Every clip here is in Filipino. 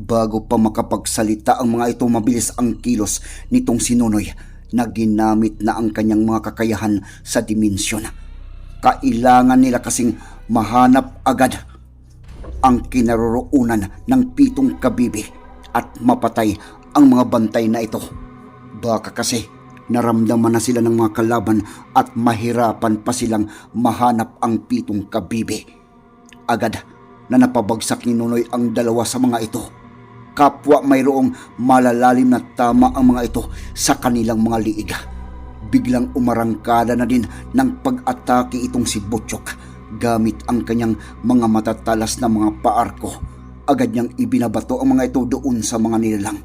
bago pa makapagsalita ang mga ito mabilis ang kilos nitong si Nonoy na ginamit na ang kanyang mga kakayahan sa dimensyon. Kailangan nila kasing mahanap agad ang kinaroroonan ng pitong kabibi at mapatay ang mga bantay na ito. Baka kasi naramdaman na sila ng mga kalaban at mahirapan pa silang mahanap ang pitong kabibi. Agad na napabagsak ni Nunoy ang dalawa sa mga ito. Kapwa mayroong malalalim na tama ang mga ito sa kanilang mga liig. Biglang umarangkada na din ng pag-atake itong si Butchok gamit ang kanyang mga matatalas na mga paarko. Agad niyang ibinabato ang mga ito doon sa mga nilalang.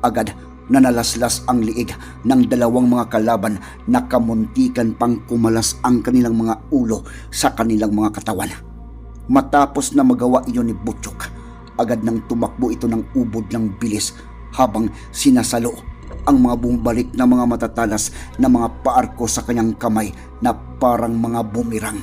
Agad na nalaslas ang liig ng dalawang mga kalaban na kamuntikan pang kumalas ang kanilang mga ulo sa kanilang mga katawan. Matapos na magawa iyon ni Butchok, agad nang tumakbo ito ng ubod ng bilis habang sinasalo ang mga bumabalik na mga matatalas na mga paarko sa kanyang kamay na parang mga bumirang.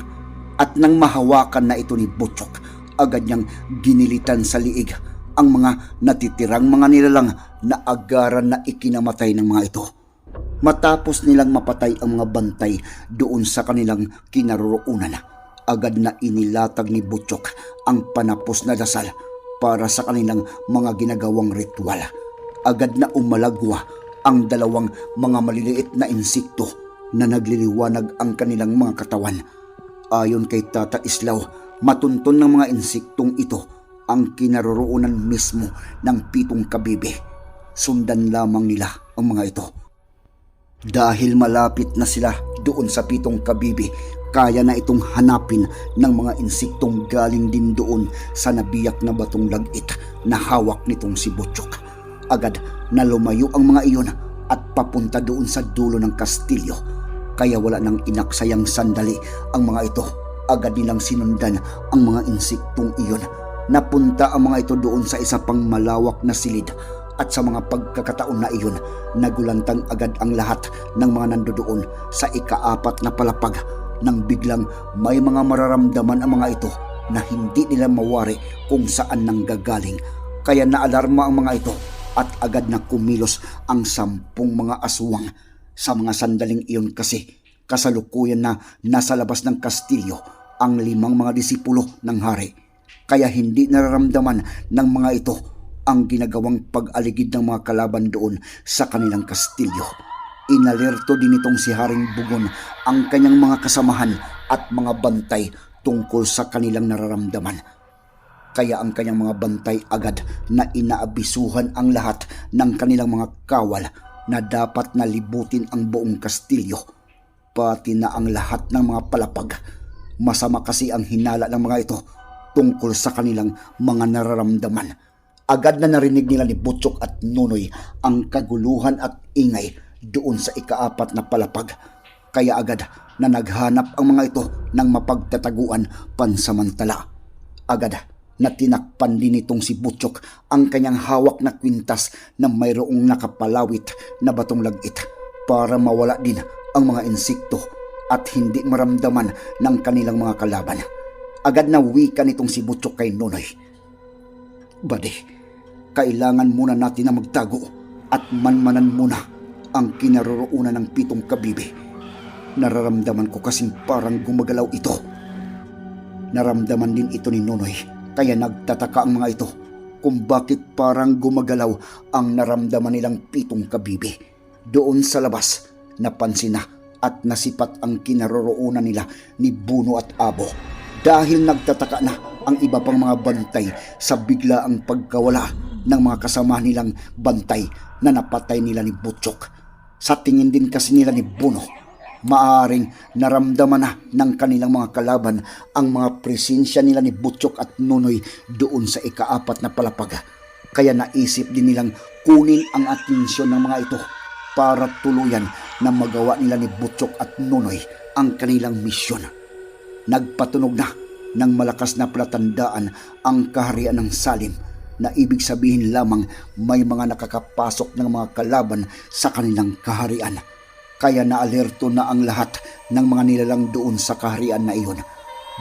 At nang mahawakan na ito ni Butchok, agad niyang ginilitan sa liig ang mga natitirang mga nilalang na agaran na ikinamatay ng mga ito. Matapos nilang mapatay ang mga bantay doon sa kanilang kinaroroonan, agad na inilatag ni Butchok ang panapos na dasal para sa kanilang mga ginagawang ritual. Agad na umalagwa ang dalawang mga maliliit na insikto na nagliliwanag ang kanilang mga katawan. Ayon kay Tata Islaw, matunton ng mga insiktong ito ang kinaroroonan mismo ng pitong kabibe. Sundan lamang nila ang mga ito. Dahil malapit na sila doon sa pitong kabibi, kaya na itong hanapin ng mga insiktong galing din doon sa nabiyak na batong lagit na hawak nitong si Butchok. Agad na lumayo ang mga iyon at papunta doon sa dulo ng kastilyo. Kaya wala nang inaksayang sandali ang mga ito. Agad nilang sinundan ang mga insiktong iyon. Napunta ang mga ito doon sa isa pang malawak na silid at sa mga pagkakataon na iyon, nagulantang agad ang lahat ng mga nandoon sa ikaapat na palapag nang biglang may mga mararamdaman ang mga ito na hindi nila mawari kung saan nanggagaling. Kaya naalarma ang mga ito at agad na kumilos ang sampung mga aswang. Sa mga sandaling iyon kasi, kasalukuyan na nasa labas ng kastilyo ang limang mga disipulo ng hari. Kaya hindi nararamdaman ng mga ito ang ginagawang pag-aligid ng mga kalaban doon sa kanilang kastilyo. Inalerto din itong si Haring Bugon ang kanyang mga kasamahan at mga bantay tungkol sa kanilang nararamdaman. Kaya ang kanyang mga bantay agad na inaabisuhan ang lahat ng kanilang mga kawal na dapat na libutin ang buong kastilyo, pati na ang lahat ng mga palapag. Masama kasi ang hinala ng mga ito tungkol sa kanilang mga nararamdaman agad na narinig nila ni Butchok at Nunoy ang kaguluhan at ingay doon sa ikaapat na palapag. Kaya agad na naghanap ang mga ito ng mapagtataguan pansamantala. Agad na tinakpan din itong si Butchok ang kanyang hawak na kwintas na mayroong nakapalawit na batong lagit para mawala din ang mga insikto at hindi maramdaman ng kanilang mga kalaban. Agad na wika nitong si Butchok kay Nunoy. Bade, kailangan muna natin na magtago at manmanan muna ang kinaroroonan ng pitong kabibi. Nararamdaman ko kasing parang gumagalaw ito. Naramdaman din ito ni Nonoy kaya nagtataka ang mga ito kung bakit parang gumagalaw ang naramdaman nilang pitong kabibi. Doon sa labas, napansin na at nasipat ang kinaroroonan nila ni Buno at Abo dahil nagtataka na ang iba pang mga bantay sa bigla ang pagkawala ng mga kasama nilang bantay na napatay nila ni Butchok. Sa tingin din kasi nila ni Buno, maaring naramdaman na ng kanilang mga kalaban ang mga presensya nila ni Butchok at Nunoy doon sa ikaapat na palapag. Kaya naisip din nilang kunin ang atensyon ng mga ito para tuluyan na magawa nila ni Butchok at Nunoy ang kanilang misyon. Nagpatunog na ng malakas na palatandaan ang kaharian ng Salim na ibig sabihin lamang may mga nakakapasok ng mga kalaban sa kanilang kaharian. Kaya naalerto na ang lahat ng mga nilalang doon sa kaharian na iyon.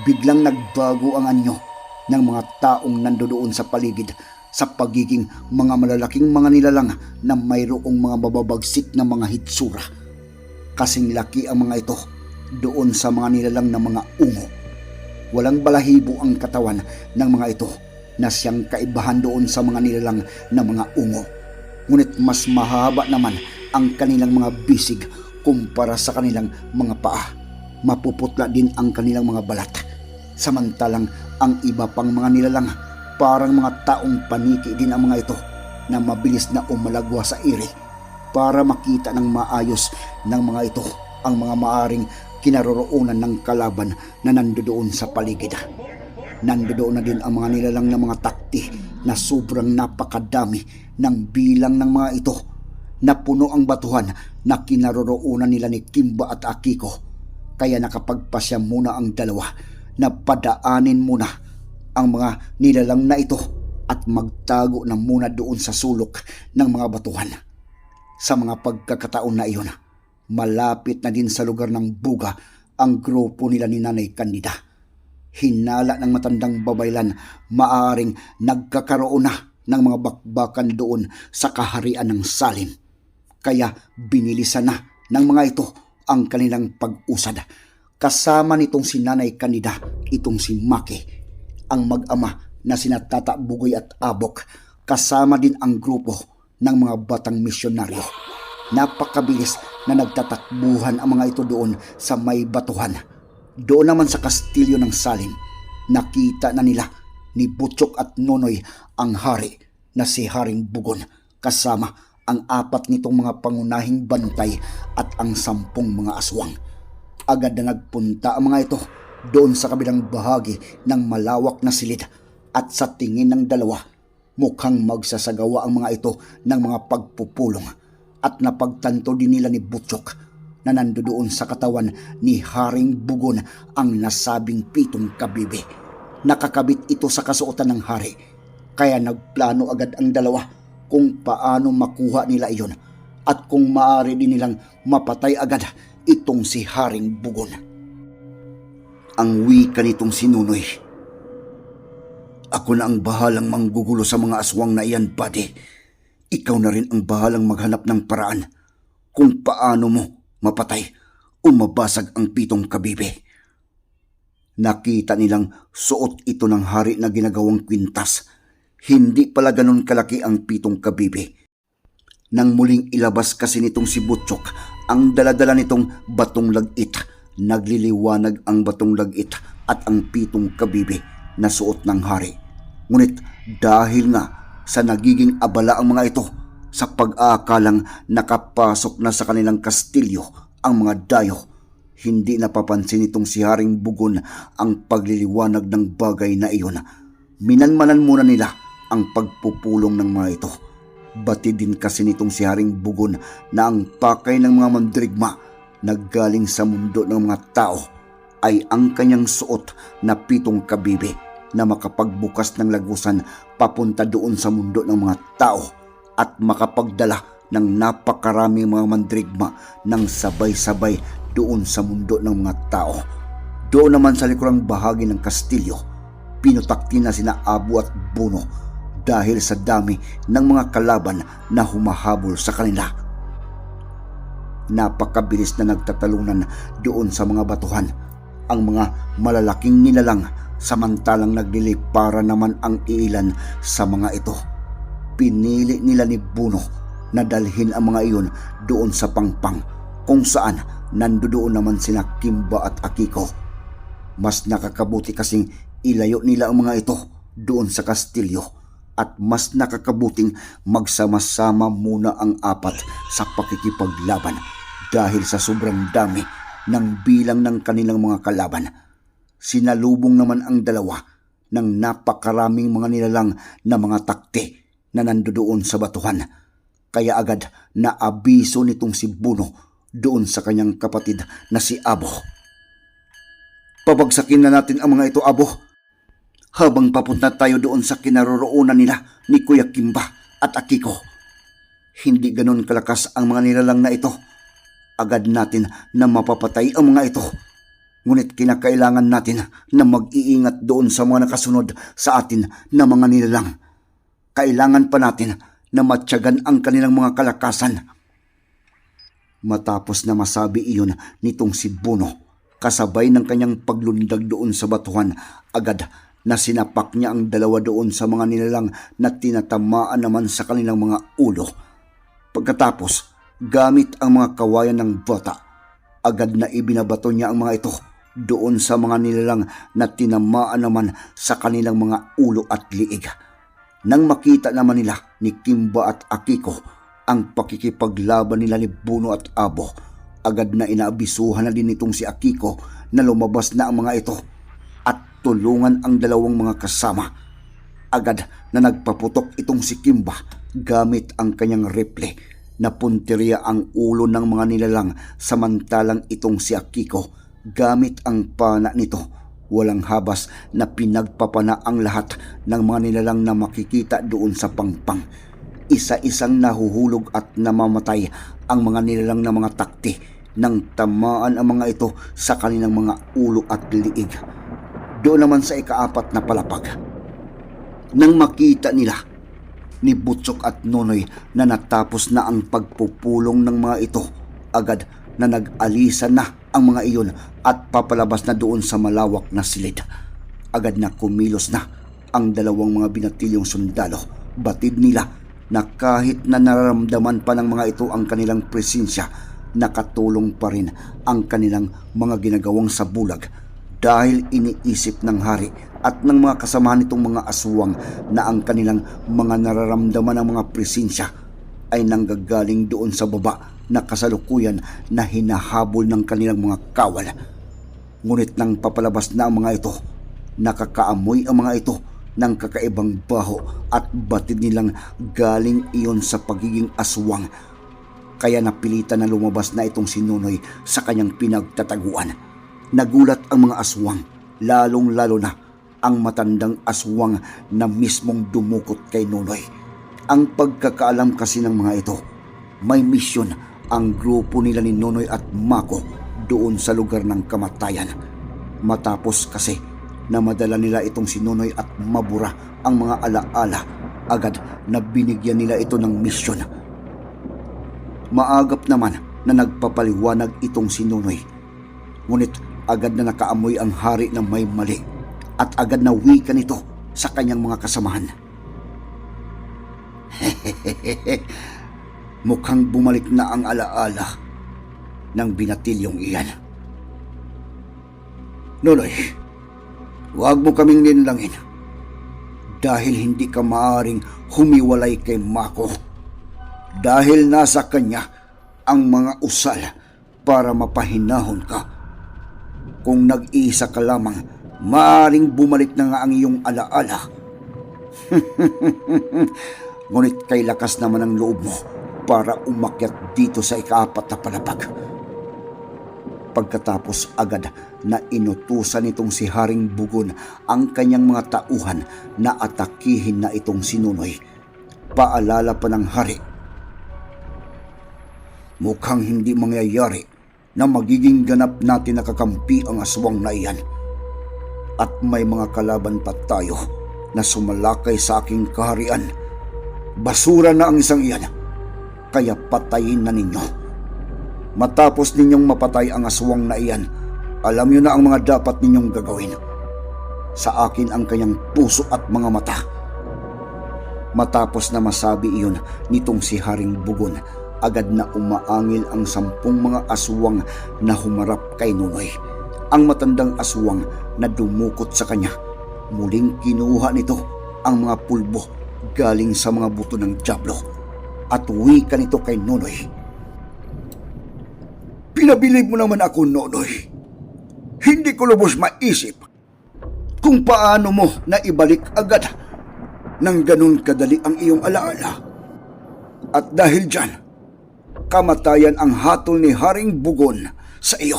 Biglang nagbago ang anyo ng mga taong nandoon sa paligid sa pagiging mga malalaking mga nilalang na mayroong mga mababagsik na mga hitsura. Kasing laki ang mga ito doon sa mga nilalang na mga ungo. Walang balahibo ang katawan ng mga ito na siyang kaibahan doon sa mga nilalang na mga ungo. Ngunit mas mahaba naman ang kanilang mga bisig kumpara sa kanilang mga paa. Mapuputla din ang kanilang mga balat. Samantalang ang iba pang mga nilalang parang mga taong paniki din ang mga ito na mabilis na umalagwa sa iri para makita ng maayos ng mga ito ang mga maaring kinaroroonan ng kalaban na nandoon sa paligid. Nandoon na din ang mga nilalang na mga takti na sobrang napakadami ng bilang ng mga ito na puno ang batuhan na kinaroroonan nila ni Kimba at Akiko. Kaya nakapagpasya muna ang dalawa na padaanin muna ang mga nilalang na ito at magtago na muna doon sa sulok ng mga batuhan. Sa mga pagkakataon na iyon, malapit na din sa lugar ng buga ang grupo nila ni Nanay Candida. Hinala ng matandang babaylan, maaring nagkakaroon na ng mga bakbakan doon sa kaharian ng Salim. Kaya binilisan na ng mga ito ang kanilang pag-usad. Kasama nitong si Nanay Candida, itong si Maki, ang mag-ama na sina Bugoy at Abok, kasama din ang grupo ng mga batang misyonaryo. Napakabilis na nagtatakbuhan ang mga ito doon sa may batuhan. Doon naman sa kastilyo ng Salim, nakita na nila ni Butchok at Nonoy ang hari na si Haring Bugon kasama ang apat nitong mga pangunahing bantay at ang sampung mga aswang. Agad na nagpunta ang mga ito doon sa kabilang bahagi ng malawak na silid at sa tingin ng dalawa mukhang magsasagawa ang mga ito ng mga pagpupulong at napagtanto din nila ni Butchok na nandoon sa katawan ni Haring Bugon ang nasabing pitong kabibi. Nakakabit ito sa kasuotan ng hari kaya nagplano agad ang dalawa kung paano makuha nila iyon at kung maaari din nilang mapatay agad itong si Haring Bugon. Ang wika nitong sinunoy. Ako na ang bahalang manggugulo sa mga aswang na iyan, buddy. Ikaw na rin ang bahalang maghanap ng paraan kung paano mo mapatay o mabasag ang pitong kabibe. Nakita nilang suot ito ng hari na ginagawang kwintas. Hindi pala ganun kalaki ang pitong kabibe. Nang muling ilabas kasi nitong si Butchok ang daladala nitong batong lagit, nagliliwanag ang batong lagit at ang pitong kabibe na suot ng hari. Ngunit dahil nga sa nagiging abala ang mga ito sa pag-aakalang nakapasok na sa kanilang kastilyo ang mga dayo, hindi napapansin itong si Haring Bugon ang pagliliwanag ng bagay na iyon. Minanmanan muna nila ang pagpupulong ng mga ito. Bati din kasi nitong si Haring Bugon na ang pakay ng mga mandirigma na galing sa mundo ng mga tao ay ang kanyang suot na pitong kabibi na makapagbukas ng lagusan papunta doon sa mundo ng mga tao at makapagdala ng napakaraming mga mandrigma ng sabay-sabay doon sa mundo ng mga tao. Doon naman sa likurang bahagi ng kastilyo, pinutakti na sina Abu at Buno dahil sa dami ng mga kalaban na humahabol sa kanila. Napakabilis na nagtatalunan doon sa mga batuhan ang mga malalaking nilalang samantalang naglilipara naman ang ilan sa mga ito. Pinili nila ni Buno na dalhin ang mga iyon doon sa pangpang kung saan nandoon naman sina Kimba at Akiko. Mas nakakabuti kasing ilayo nila ang mga ito doon sa kastilyo at mas nakakabuting magsama-sama muna ang apat sa pakikipaglaban dahil sa sobrang dami ng bilang ng kanilang mga kalaban. Sinalubong naman ang dalawa ng napakaraming mga nilalang na mga takte na nandoon sa batuhan. Kaya agad na abiso nitong si Buno doon sa kanyang kapatid na si Abo. Pabagsakin na natin ang mga ito, Abo. Habang papunta tayo doon sa kinaroroonan nila ni Kuya Kimba at Akiko. Hindi ganon kalakas ang mga nilalang na ito. Agad natin na mapapatay ang mga ito. Ngunit kinakailangan natin na mag-iingat doon sa mga nakasunod sa atin na mga nilalang. Kailangan pa natin na matyagan ang kanilang mga kalakasan. Matapos na masabi iyon nitong si Buno, kasabay ng kanyang paglundag doon sa batuhan, agad na sinapak niya ang dalawa doon sa mga nilalang na tinatamaan naman sa kanilang mga ulo. Pagkatapos, gamit ang mga kawayan ng bata, agad na ibinabato niya ang mga ito doon sa mga nilalang na tinamaan naman sa kanilang mga ulo at liig. Nang makita naman nila ni Kimba at Akiko ang pakikipaglaban nila ni Buno at Abo, agad na inaabisuhan na din itong si Akiko na lumabas na ang mga ito at tulungan ang dalawang mga kasama. Agad na nagpaputok itong si Kimba gamit ang kanyang rifle na punteriya ang ulo ng mga nilalang samantalang itong si Akiko gamit ang pana nito. Walang habas na pinagpapana ang lahat ng mga nilalang na makikita doon sa pangpang. Isa-isang nahuhulog at namamatay ang mga nilalang na mga takti nang tamaan ang mga ito sa kanilang mga ulo at liig. Doon naman sa ikaapat na palapag. Nang makita nila ni Butchok at Nonoy na natapos na ang pagpupulong ng mga ito, agad na nag-alisa na ang mga iyon at papalabas na doon sa malawak na silid. Agad na kumilos na ang dalawang mga binatilyong sundalo. Batid nila na kahit na nararamdaman pa ng mga ito ang kanilang presensya, nakatulong pa rin ang kanilang mga ginagawang sa bulag dahil iniisip ng hari at ng mga kasamahan nitong mga aswang na ang kanilang mga nararamdaman ng mga presensya ay nanggagaling doon sa baba na kasalukuyan na hinahabol ng kanilang mga kawal. Ngunit nang papalabas na ang mga ito, nakakaamoy ang mga ito ng kakaibang baho at batid nilang galing iyon sa pagiging aswang. Kaya napilitan na lumabas na itong sinunoy sa kanyang pinagtataguan. Nagulat ang mga aswang, lalong-lalo na ang matandang aswang na mismong dumukot kay Nonoy. Ang pagkakaalam kasi ng mga ito, may misyon ang grupo nila ni Nonoy at Mako doon sa lugar ng kamatayan. Matapos kasi na madala nila itong si Nonoy at mabura ang mga alaala, agad na binigyan nila ito ng misyon. Maagap naman na nagpapaliwanag itong si Nonoy. Ngunit agad na nakaamoy ang hari ng may mali at agad na wika nito sa kanyang mga kasamahan. Mukhang bumalik na ang alaala ng binatilyong iyan. Nonoy, huwag mo kaming ninlangin dahil hindi ka maaring humiwalay kay Mako dahil nasa kanya ang mga usal para mapahinahon ka. Kung nag-iisa ka lamang, maaring bumalik na nga ang iyong alaala. Ngunit kay lakas naman ang loob mo para umakyat dito sa ikaapat na palapag. Pagkatapos agad na inutusan nitong si Haring Bugon ang kanyang mga tauhan na atakihin na itong sinunoy. Paalala pa ng hari. Mukhang hindi mangyayari na magiging ganap natin nakakampi ang aswang na iyan. At may mga kalaban pa tayo na sumalakay sa aking kaharian. Basura na ang isang iyan, kaya patayin na ninyo. Matapos ninyong mapatay ang aswang na iyan, Alam niyo na ang mga dapat ninyong gagawin. Sa akin ang kanyang puso at mga mata. Matapos na masabi iyon nitong si Haring Bugon, agad na umaangil ang sampung mga aswang na humarap kay Nunoy. Ang matandang aswang na dumukot sa kanya, muling kinuha nito ang mga pulbo galing sa mga buto ng Diablo at wika nito kay Nunoy. Pinabilib mo naman ako, Nonoy. Hindi ko lubos maisip kung paano mo na ibalik agad nang ganun kadali ang iyong alaala. At dahil dyan, kamatayan ang hatol ni Haring Bugon sa iyo.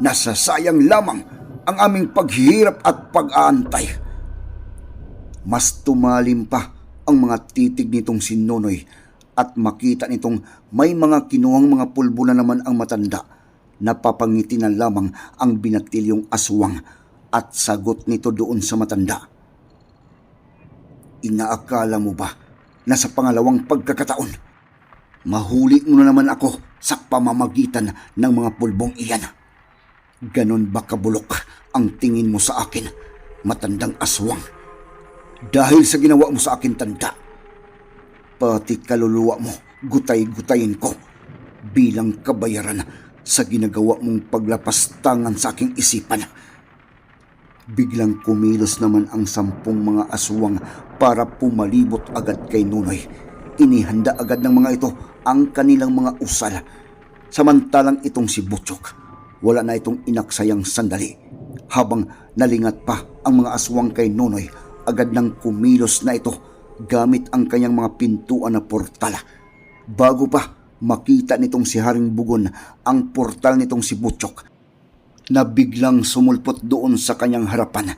Nasasayang lamang ang aming paghihirap at pag-aantay. Mas tumalim pa ang mga titig nitong si Nonoy at makita nitong may mga kinuhang mga pulbo na naman ang matanda. Napapangiti na lamang ang binatilyong aswang at sagot nito doon sa matanda. Inaakala mo ba na sa pangalawang pagkakataon, mahuli mo na naman ako sa pamamagitan ng mga pulbong iyan? Ganon ba kabulok ang tingin mo sa akin, matandang aswang? Dahil sa ginawa mo sa akin tanda, pati kaluluwa mo gutay-gutayin ko bilang kabayaran sa ginagawa mong paglapastangan sa aking isipan. Biglang kumilos naman ang sampung mga aswang para pumalibot agad kay Nunoy. Inihanda agad ng mga ito ang kanilang mga usal. Samantalang itong si Butchok, wala na itong inaksayang sandali. Habang nalingat pa ang mga aswang kay Nunoy, agad nang kumilos na ito gamit ang kanyang mga pintuan na portal. Bago pa makita nitong si Haring Bugon ang portal nitong si Butchok, na biglang sumulpot doon sa kanyang harapan.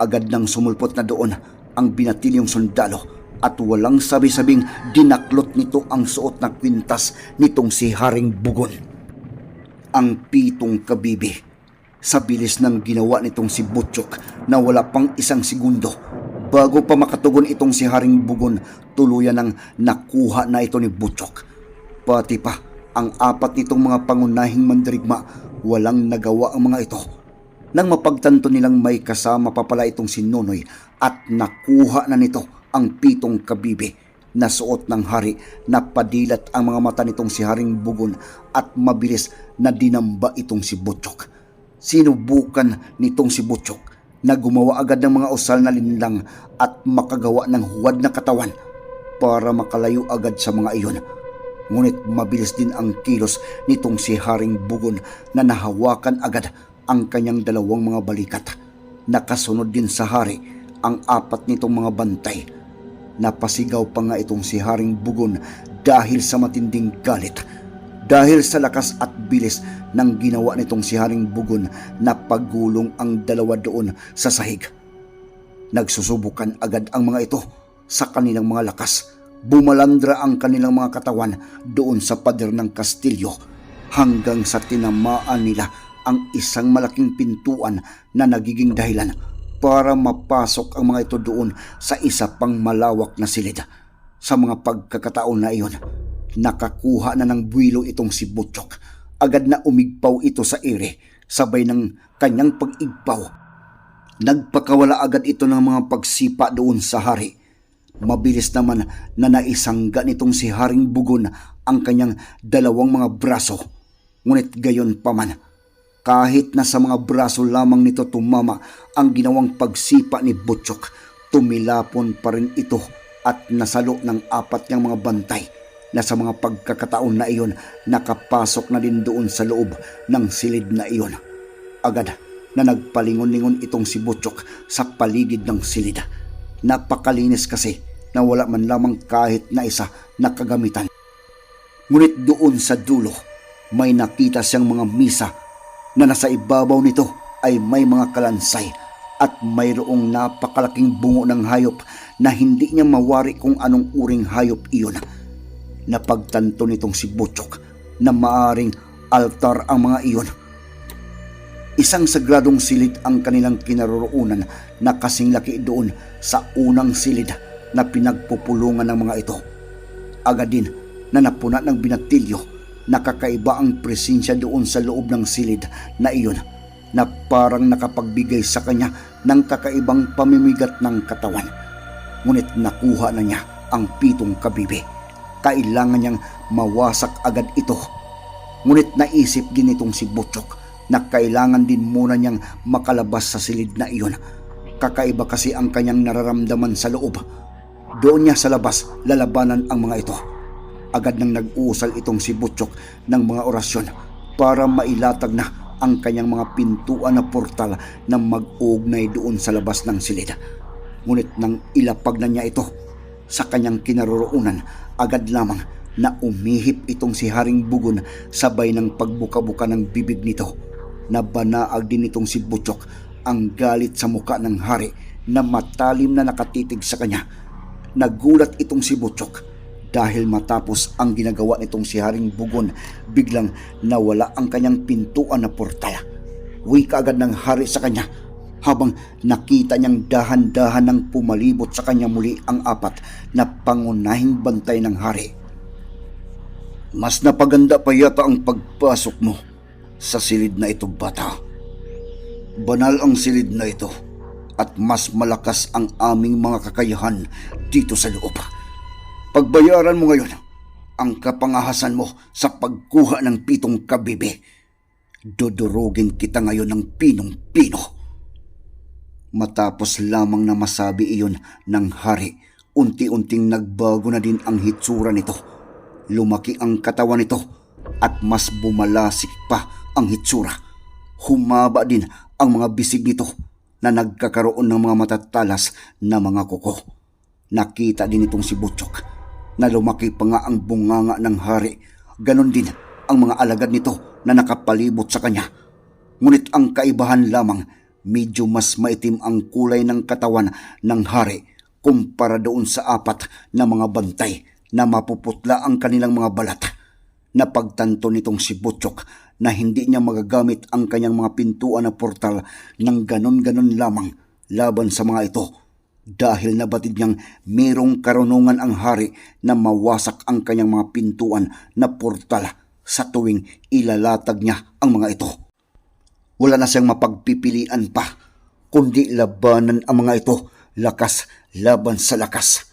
Agad nang sumulpot na doon ang binatilyong sundalo at walang sabi-sabing dinaklot nito ang suot na kwintas nitong si Haring Bugon. Ang pitong kabibi sa bilis ng ginawa nitong si Butchok na wala pang isang segundo bago pa makatugon itong si Haring Bugon tuluyan ng nakuha na ito ni Butchok. Pati pa ang apat nitong mga pangunahing mandirigma walang nagawa ang mga ito. Nang mapagtanto nilang may kasama pa pala itong si Nonoy at nakuha na nito ang pitong kabibi na suot ng hari na padilat ang mga mata nitong si Haring Bugon at mabilis na dinamba itong si Butchok. Sinubukan nitong si Butchok na gumawa agad ng mga usal na linlang at makagawa ng huwad na katawan para makalayo agad sa mga iyon. Ngunit mabilis din ang kilos nitong si Haring Bugon na nahawakan agad ang kanyang dalawang mga balikat. Nakasunod din sa hari ang apat nitong mga bantay. Napasigaw pa nga itong si Haring Bugon dahil sa matinding galit. Dahil sa lakas at bilis ng ginawa nitong si Haring Bugon na pagulong ang dalawa doon sa sahig. Nagsusubukan agad ang mga ito sa kanilang mga lakas. Bumalandra ang kanilang mga katawan doon sa pader ng kastilyo hanggang sa tinamaan nila ang isang malaking pintuan na nagiging dahilan para mapasok ang mga ito doon sa isa pang malawak na silid. Sa mga pagkakataon na iyon, nakakuha na ng buwilo itong si Butchok. Agad na umigpaw ito sa ere, sabay ng kanyang pag-igpaw. Nagpakawala agad ito ng mga pagsipa doon sa hari. Mabilis naman na naisangga nitong si Haring Bugon ang kanyang dalawang mga braso. Ngunit gayon pa man, kahit na sa mga braso lamang nito tumama ang ginawang pagsipa ni Butchok, tumilapon pa rin ito at nasalo ng apat niyang mga bantay na sa mga pagkakataon na iyon nakapasok na din doon sa loob ng silid na iyon. Agad na nagpalingon-lingon itong si Butchok sa paligid ng silid. Napakalinis kasi na wala man lamang kahit na isa na kagamitan. Ngunit doon sa dulo, may nakita siyang mga misa na nasa ibabaw nito ay may mga kalansay at mayroong napakalaking bungo ng hayop na hindi niya mawari kung anong uring hayop iyon. Napagtanto nitong si Butchok na maaring altar ang mga iyon. Isang sagradong silid ang kanilang kinaroroonan na kasing laki doon sa unang silid na pinagpupulungan ng mga ito. Agad din na napuna ng binatilyo nakakaiba ang presensya doon sa loob ng silid na iyon na parang nakapagbigay sa kanya ng kakaibang pamimigat ng katawan. Ngunit nakuha na niya ang pitong kabibi. Kailangan niyang mawasak agad ito. Ngunit naisip din itong si Butchok na kailangan din muna niyang makalabas sa silid na iyon. Kakaiba kasi ang kanyang nararamdaman sa loob. Doon niya sa labas lalabanan ang mga ito. Agad nang nag-uusal itong si Butchok ng mga orasyon para mailatag na ang kanyang mga pintuan na portal na mag-ugnay doon sa labas ng silid. Ngunit nang ilapag na niya ito sa kanyang kinaroroonan, agad lamang na umihip itong si Haring Bugon sabay ng pagbuka-buka ng bibig nito. Nabanaag din itong si Butchok ang galit sa muka ng hari na matalim na nakatitig sa kanya. Nagulat itong si Butchok dahil matapos ang ginagawa nitong si Haring Bugon, biglang nawala ang kanyang pintuan na portal. Wika agad ng hari sa kanya habang nakita niyang dahan-dahan ng pumalibot sa kanya muli ang apat na pangunahing bantay ng hari. Mas napaganda pa yata ang pagpasok mo sa silid na ito, bata. Banal ang silid na ito at mas malakas ang aming mga kakayahan dito sa loob. Pagbayaran mo ngayon ang kapangahasan mo sa pagkuha ng pitong kabibi. Dudurugin kita ngayon ng pinong-pino. Matapos lamang na masabi iyon ng hari, unti-unting nagbago na din ang hitsura nito. Lumaki ang katawan nito at mas bumalasik pa ang hitsura. Humaba din ang mga bisig nito na nagkakaroon ng mga matatalas na mga kuko. Nakita din itong si Butchok na lumaki pa nga ang bunganga ng hari. Ganon din ang mga alagad nito na nakapalibot sa kanya. Ngunit ang kaibahan lamang, medyo mas maitim ang kulay ng katawan ng hari kumpara doon sa apat na mga bantay na mapuputla ang kanilang mga balat. Napagtanto nitong si Butchok na hindi niya magagamit ang kanyang mga pintuan na portal ng ganon-ganon lamang laban sa mga ito dahil nabatid niyang merong karunungan ang hari na mawasak ang kanyang mga pintuan na portal sa tuwing ilalatag niya ang mga ito. Wala na siyang mapagpipilian pa, kundi labanan ang mga ito, lakas laban sa lakas.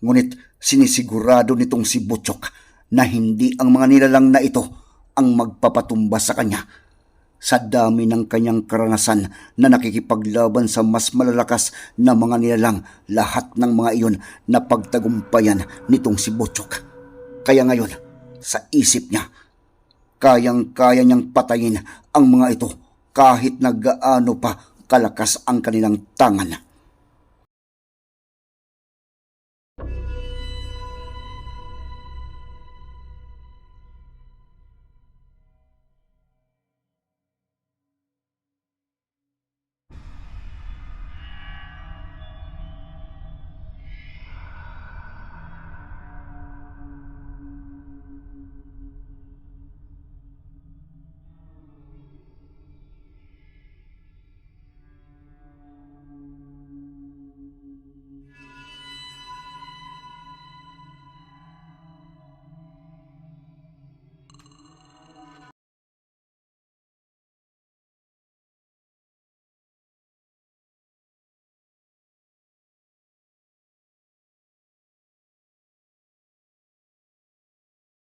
Ngunit sinisigurado nitong si Butchok na hindi ang mga nilalang na ito ang magpapatumba sa kanya. Sa dami ng kanyang karanasan na nakikipaglaban sa mas malalakas na mga nilalang, lahat ng mga iyon na pagtagumpayan nitong si Butchok. Kaya ngayon, sa isip niya, kayang-kaya niyang patayin ang mga ito kahit na gaano pa kalakas ang kanilang tangan.